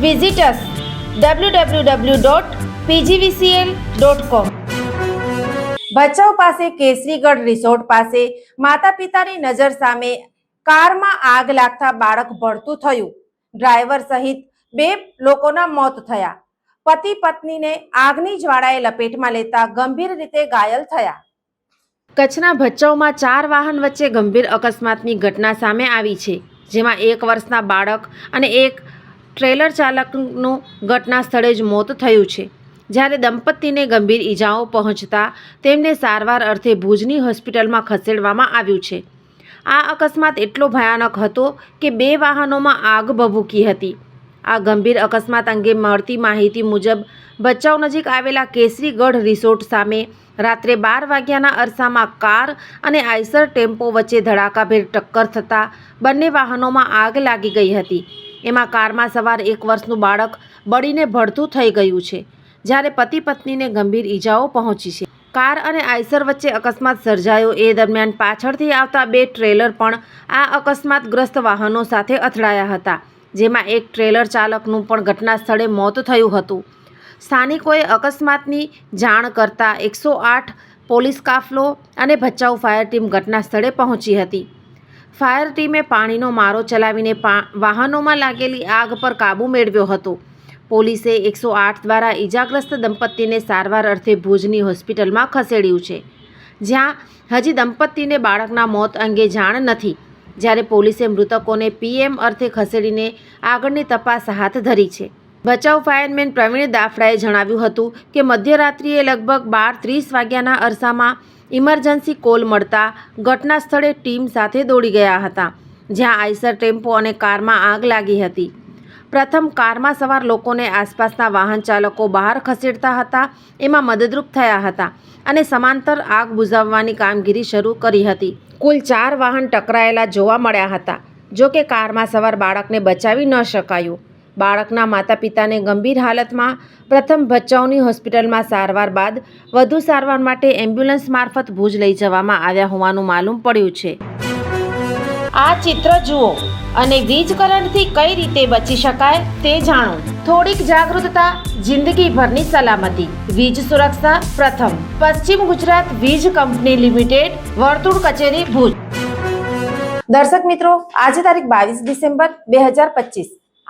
Visitors W W W dot PGVCL dot com Bhachau પાસે કેસરીગઢ resort પાસે માતા પિતાની નજર સામે કારમાં આગ લાગતા બાળક ભળતું થયું. ડ્રાઈવર સહિત બે લોકોના મોત થયા. પતિ પત્નીને આગની જ્વાળાએ લપેટમાં લેતા ગંભીર રીતે ઘાયલ થયા. કચ્છના ભચાઉમાં ચાર વાહન વચ્ચે ગંભીર અકસ્માતની ઘટના સામે આવી છે જેમાં એક વર્ષના બાળક અને એક ટ્રેલર ચાલકનું ઘટના સ્થળે જ મોત થયું છે. જ્યારે દંપતીને ગંભીર ઈજાઓ પહોંચતા તેમને સારવાર અર્થે ભુજની હોસ્પિટલમાં ખસેડવામાં આવ્યું છે. આ અકસ્માત એટલો ભયાનક હતો કે બે વાહનોમાં આગ ભભૂકી હતી. આ ગંભીર અકસ્માત અંગે મળતી માહિતી મુજબ ભચાઉ નજીક આવેલા કેસરીગઢ રિસોર્ટ સામે રાત્રે બાર વાગ્યાના અરસામાં કાર અને આઈસર ટેમ્પો વચ્ચે ધડાકાભેર ટક્કર થતાં બંને વાહનોમાં આગ લાગી ગઈ હતી. એમાં કારમાં સવાર એક વર્ષનું બાળક બળીને ભડથું થઈ ગયું છે, જ્યારે પતિ પત્નીને ગંભીર ઈજાઓ પહોંચી છે. કાર અને આઈસર વચ્ચે અકસ્માત સર્જાયો. એ દરમિયાન પાછળથી આવતા બે ટ્રેલર પણ આ અકસ્માતગ્રસ્ત વાહનો સાથે અથડાયા હતા, જેમાં એક ટ્રેલર ચાલકનું પણ ઘટના સ્થળે મોત થયું હતું. સ્થાનિકોએ અકસ્માતની જાણ કરતાં એકસો આઠ પોલીસ કાફલો અને ભચાઉ ફાયર ટીમ ઘટના સ્થળે પહોંચી હતી. ફાયર ટીમે પાણીનો મારો ચલાવીને પા, વાહનોમાં લાગેલી આગ પર કાબૂ મેળવ્યો હતો. પોલીસે એકસો આઠ દ્વારા ઇજાગ્રસ્ત દંપતીને સારવાર અર્થે ભુજની હોસ્પિટલમાં ખસેડ્યું છે. જ્યાં હજી દંપતીને બાળકના મોત અંગે જાણ નથી. જ્યારે પોલીસે મૃતકોને પીએમ અર્થે ખસેડીને આગળની તપાસ હાથ ધરી છે. બચાવ ફાયરમેન પ્રવીણ દાફડાએ જણાવ્યું હતું કે મધ્યરાત્રિએ લગભગ બાર ત્રીસ વાગ્યાના અરસામાં ઇમરજન્સી કોલ મળતા ઘટના સ્થળે ટીમ સાથે દોડી ગયા હતા, જ્યાં આઈસર ટેમ્પો અને કારમાં આગ લાગી હતી. પ્રથમ કારમાં સવાર લોકોને આસપાસના વાહન ચાલકો બહાર ખસેડતા હતા, એમાં મદદરૂપ થયા હતા અને સમાંતર આગ બુઝાવવાની કામગીરી શરૂ કરી હતી. કુલ ચાર વાહન ટકરાયેલા જોવા મળ્યા હતા જો કે કારમાં સવાર બાળકને બચાવી ન શકાયું. બાળકના માતા પિતાને ગંભીર હાલતમાં પ્રથમ ભચાઉની હોસ્પિટલમાં સારવાર બાદ વધુ સારવાર માટે એમ્બ્યુલન્સ મારફત ભુજ લઈ જવામાં આવ્યા હોવાનું માલુમ પડ્યું છે. આ ચિત્ર જુઓ અને વીજ કરંટથી કઈ રીતે બચી શકાય તે જાણો. થોડીક જાગૃતતા, જિંદગીભરની સલામતી. વીજ સુરક્ષા પ્રથમ. પશ્ચિમ ગુજરાત વીજ કંપની લિમિટેડ, વર્તુળ કચેરી ભુજ. દર્શક મિત્રો, આજે તારીખ બાવીસ ડિસેમ્બર બે હજાર પચીસ.